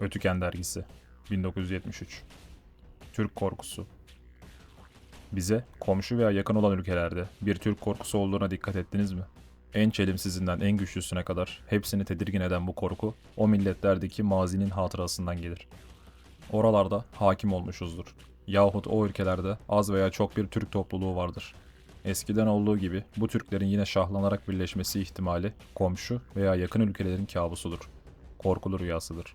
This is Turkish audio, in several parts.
Ötüken Dergisi 1973 Türk Korkusu Bize komşu veya yakın olan ülkelerde bir Türk korkusu olduğuna dikkat ettiniz mi? En çelimsizinden en güçlüsüne kadar hepsini tedirgin eden bu korku o milletlerdeki mazinin hatırasından gelir. Oralarda hakim olmuşuzdur. Yahut o ülkelerde az veya çok bir Türk topluluğu vardır. Eskiden olduğu gibi bu Türklerin yine şahlanarak birleşmesi ihtimali komşu veya yakın ülkelerin kabusudur. Korkulu rüyasıdır.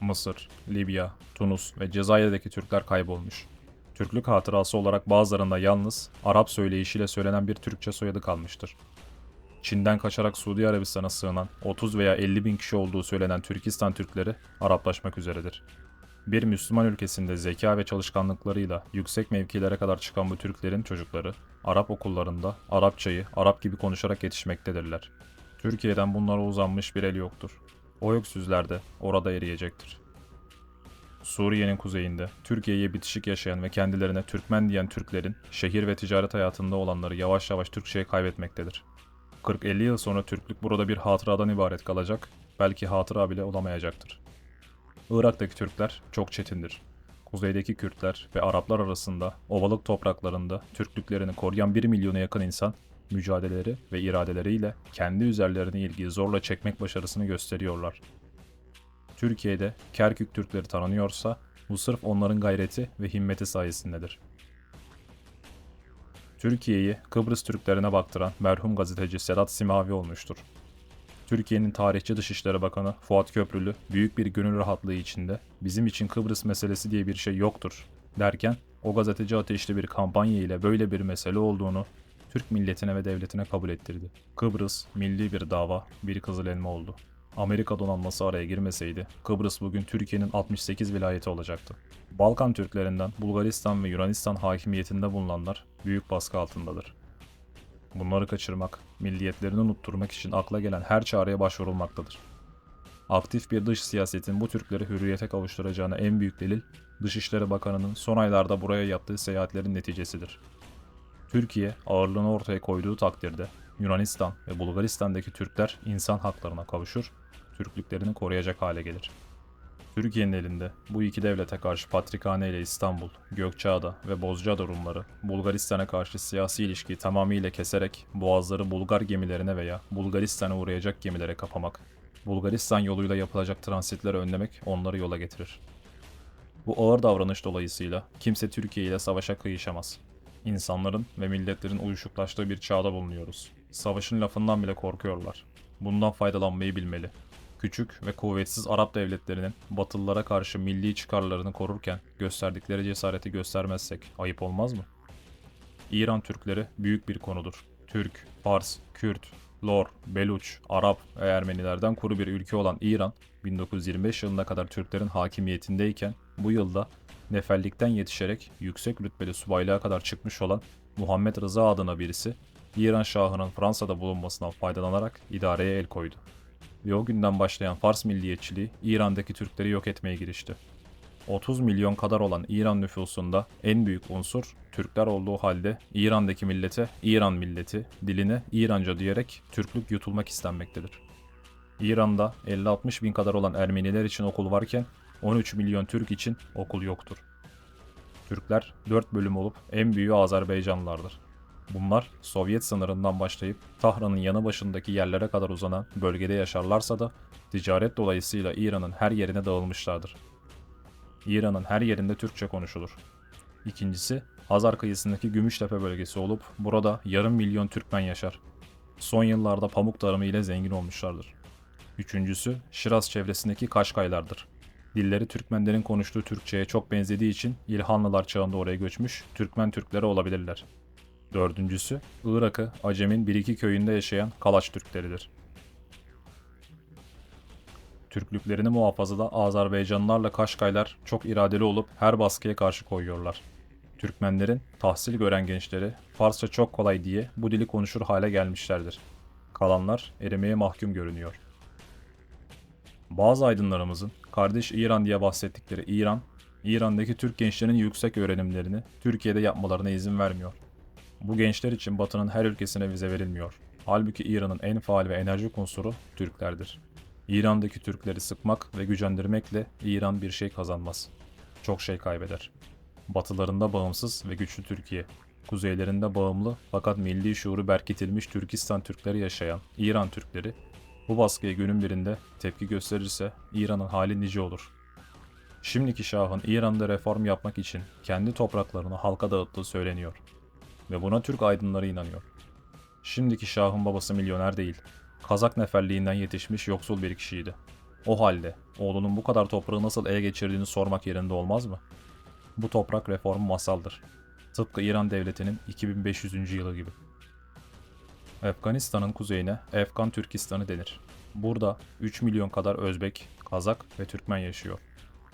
Mısır, Libya, Tunus ve Cezayir'deki Türkler kaybolmuş. Türklük hatırası olarak bazılarında yalnız Arap söyleyişiyle söylenen bir Türkçe soyadı kalmıştır. Çin'den kaçarak Suudi Arabistan'a sığınan 30 veya 50 bin kişi olduğu söylenen Türkistan Türkleri Araplaşmak üzeredir. Bir Müslüman ülkesinde zeka ve çalışkanlıklarıyla yüksek mevkilere kadar çıkan bu Türklerin çocukları Arap okullarında Arapçayı Arap gibi konuşarak yetişmektedirler. Türkiye'den bunlara uzanmış bir el yoktur. O öksüzler de orada eriyecektir. Suriye'nin kuzeyinde Türkiye'ye bitişik yaşayan ve kendilerine Türkmen diyen Türklerin şehir ve ticaret hayatında olanları yavaş yavaş Türkçe'ye kaybetmektedir. 40-50 yıl sonra Türklük burada bir hatıradan ibaret kalacak, belki hatıra bile olamayacaktır. Irak'taki Türkler çok çetindir. Kuzeydeki Kürtler ve Araplar arasında ovalık topraklarında Türklüklerini koruyan 1 milyona yakın insan mücadeleleri ve iradeleriyle kendi üzerlerine ilgiyi zorla çekmek başarısını gösteriyorlar. Türkiye'de Kerkük Türkleri tanınıyorsa bu sırf onların gayreti ve himmeti sayesindedir. Türkiye'yi Kıbrıs Türklerine baktıran merhum gazeteci Sedat Simavi olmuştur. Türkiye'nin tarihçi Dışişleri Bakanı Fuat Köprülü büyük bir gönül rahatlığı içinde bizim için Kıbrıs meselesi diye bir şey yoktur derken o gazeteci ateşli bir kampanya ile böyle bir mesele olduğunu Türk milletine ve devletine kabul ettirdi. Kıbrıs milli bir dava, bir kızıl elma oldu. Amerika donanması araya girmeseydi Kıbrıs bugün Türkiye'nin 68 vilayeti olacaktı. Balkan Türklerinden Bulgaristan ve Yunanistan hakimiyetinde bulunanlar büyük baskı altındadır. Bunları kaçırmak, milliyetlerini unutturmak için akla gelen her çareye başvurulmaktadır. Aktif bir dış siyasetin bu Türkleri hürriyete kavuşturacağına en büyük delil, Dışişleri Bakanı'nın son aylarda buraya yaptığı seyahatlerin neticesidir. Türkiye ağırlığını ortaya koyduğu takdirde Yunanistan ve Bulgaristan'daki Türkler insan haklarına kavuşur, Türklüklerini koruyacak hale gelir. Türkiye'nin elinde bu iki devlete karşı Patrikhane ile İstanbul, Gökçeada ve Bozcaada Rumları Bulgaristan'a karşı siyasi ilişkiyi tamamıyla keserek boğazları Bulgar gemilerine veya Bulgaristan'a uğrayacak gemilere kapamak, Bulgaristan yoluyla yapılacak transitleri önlemek onları yola getirir. Bu ağır davranış dolayısıyla kimse Türkiye ile savaşa kıyışamaz. İnsanların ve milletlerin uyuşuklaştığı bir çağda bulunuyoruz. Savaşın lafından bile korkuyorlar. Bundan faydalanmayı bilmeli. Küçük ve kuvvetsiz Arap devletlerinin Batılılara karşı milli çıkarlarını korurken gösterdikleri cesareti göstermezsek ayıp olmaz mı? İran Türkleri büyük bir konudur. Türk, Fars, Kürt, Lor, Beluç, Arap ve Ermenilerden kuru bir ülke olan İran, 1925 yılına kadar Türklerin hakimiyetindeyken bu yılda nefellikten yetişerek yüksek rütbeli subaylığa kadar çıkmış olan Muhammed Rıza adına birisi, İran Şahı'nın Fransa'da bulunmasından faydalanarak idareye el koydu. Ve o günden başlayan Fars milliyetçiliği İran'daki Türkleri yok etmeye girişti. 30 milyon kadar olan İran nüfusunda en büyük unsur Türkler olduğu halde İran'daki millete İran milleti, diline İranca diyerek Türklük yutulmak istenmektedir. İran'da 50-60 bin kadar olan Ermeniler için okul varken 13 milyon Türk için okul yoktur. Türkler 4 bölüm olup en büyüğü Azerbaycanlılardır. Bunlar Sovyet sınırından başlayıp Tahran'ın yanı başındaki yerlere kadar uzanan bölgede yaşarlarsa da ticaret dolayısıyla İran'ın her yerine dağılmışlardır. İran'ın her yerinde Türkçe konuşulur. İkincisi Hazar kıyısındaki Gümüştepe bölgesi olup burada yarım milyon Türkmen yaşar. Son yıllarda pamuk tarımı ile zengin olmuşlardır. Üçüncüsü Şiraz çevresindeki Kaşkaylardır. Dilleri Türkmenlerin konuştuğu Türkçe'ye çok benzediği için İlhanlılar çağında oraya göçmüş Türkmen Türkleri olabilirler. Dördüncüsü Irak'ı Acem'in bir iki köyünde yaşayan Kalaç Türkleridir. Türklüklerini muhafazada Azerbaycanlılarla Kaşkaylar çok iradeli olup her baskıya karşı koyuyorlar. Türkmenlerin tahsil gören gençleri Farsça çok kolay diye bu dili konuşur hale gelmişlerdir. Kalanlar erimeye mahkum görünüyor. Bazı aydınlarımızın kardeş İran diye bahsettikleri İran, İran'daki Türk gençlerinin yüksek öğrenimlerini Türkiye'de yapmalarına izin vermiyor. Bu gençler için Batı'nın her ülkesine vize verilmiyor. Halbuki İran'ın en faal ve enerjik unsuru Türklerdir. İran'daki Türkleri sıkmak ve gücendirmekle İran bir şey kazanmaz. Çok şey kaybeder. Batılarında bağımsız ve güçlü Türkiye, kuzeylerinde bağımlı fakat milli şuuru berkitilmiş Türkistan Türkleri yaşayan İran Türkleri bu baskıya günün birinde tepki gösterirse İran'ın hali nice olur. Şimdiki şahın İran'da reform yapmak için kendi topraklarını halka dağıttığı söyleniyor. Ve buna Türk aydınları inanıyor. Şimdiki şahın babası milyoner değil. Kazak neferliğinden yetişmiş yoksul bir kişiydi. O halde oğlunun bu kadar toprağı nasıl ele geçirdiğini sormak yerinde olmaz mı? Bu toprak reformu masaldır. Tıpkı İran devletinin 2500. yılı gibi. Afganistan'ın kuzeyine Afgan Türkistan'ı denir. Burada 3 milyon kadar Özbek, Kazak ve Türkmen yaşıyor.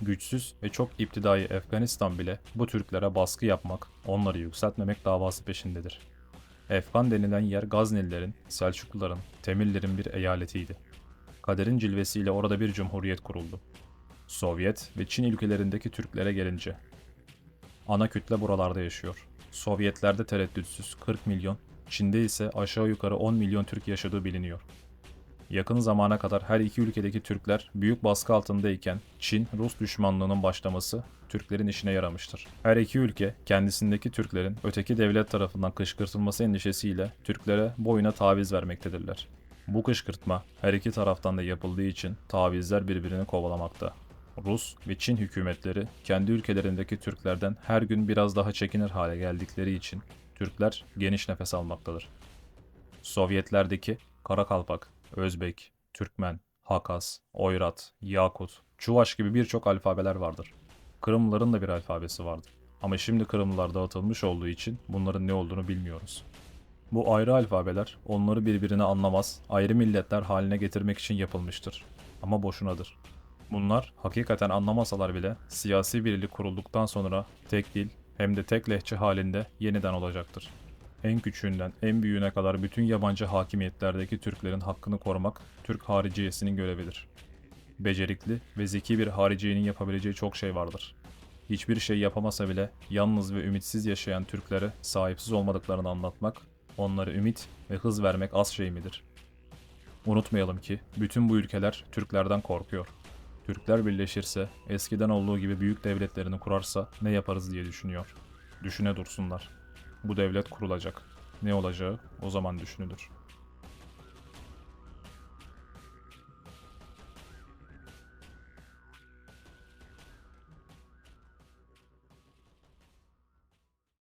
Güçsüz ve çok iptidai Afganistan bile bu Türklere baskı yapmak, onları yükseltmemek davası peşindedir. Afgan denilen yer Gaznelilerin, Selçukluların, Temürlerin bir eyaletiydi. Kaderin cilvesiyle orada bir cumhuriyet kuruldu. Sovyet ve Çin ülkelerindeki Türklere gelince. Ana kütle buralarda yaşıyor. Sovyetlerde tereddütsüz 40 milyon, Çin'de ise aşağı yukarı 10 milyon Türk yaşadığı biliniyor. Yakın zamana kadar her iki ülkedeki Türkler büyük baskı altındayken Çin-Rus düşmanlığının başlaması Türklerin işine yaramıştır. Her iki ülke kendisindeki Türklerin öteki devlet tarafından kışkırtılması endişesiyle Türklere boyuna taviz vermektedirler. Bu kışkırtma her iki taraftan da yapıldığı için tavizler birbirini kovalamakta. Rus ve Çin hükümetleri kendi ülkelerindeki Türklerden her gün biraz daha çekinir hale geldikleri için Türkler geniş nefes almaktadır. Sovyetlerdeki Karakalpak, Özbek, Türkmen, Hakas, Oyrat, Yakut, Çuvaş gibi birçok alfabeler vardır. Kırımlıların da bir alfabesi vardır. Ama şimdi Kırımlılar dağıtılmış olduğu için bunların ne olduğunu bilmiyoruz. Bu ayrı alfabeler onları birbirine anlamaz, ayrı milletler haline getirmek için yapılmıştır. Ama boşunadır. Bunlar hakikaten anlamasalar bile siyasi birlik kurulduktan sonra tek dil hem de tek lehçe halinde yeniden olacaktır. En küçüğünden en büyüğüne kadar bütün yabancı hakimiyetlerdeki Türklerin hakkını korumak Türk hariciyesinin görevidir. Becerikli ve zeki bir hariciyenin yapabileceği çok şey vardır. Hiçbir şey yapamasa bile yalnız ve ümitsiz yaşayan Türklere sahipsiz olmadıklarını anlatmak, onlara ümit ve hız vermek az şey midir? Unutmayalım ki bütün bu ülkeler Türklerden korkuyor. Türkler birleşirse, eskiden olduğu gibi büyük devletlerini kurarsa ne yaparız diye düşünüyor. Düşüne dursunlar. Bu devlet kurulacak. Ne olacağı o zaman düşünülür.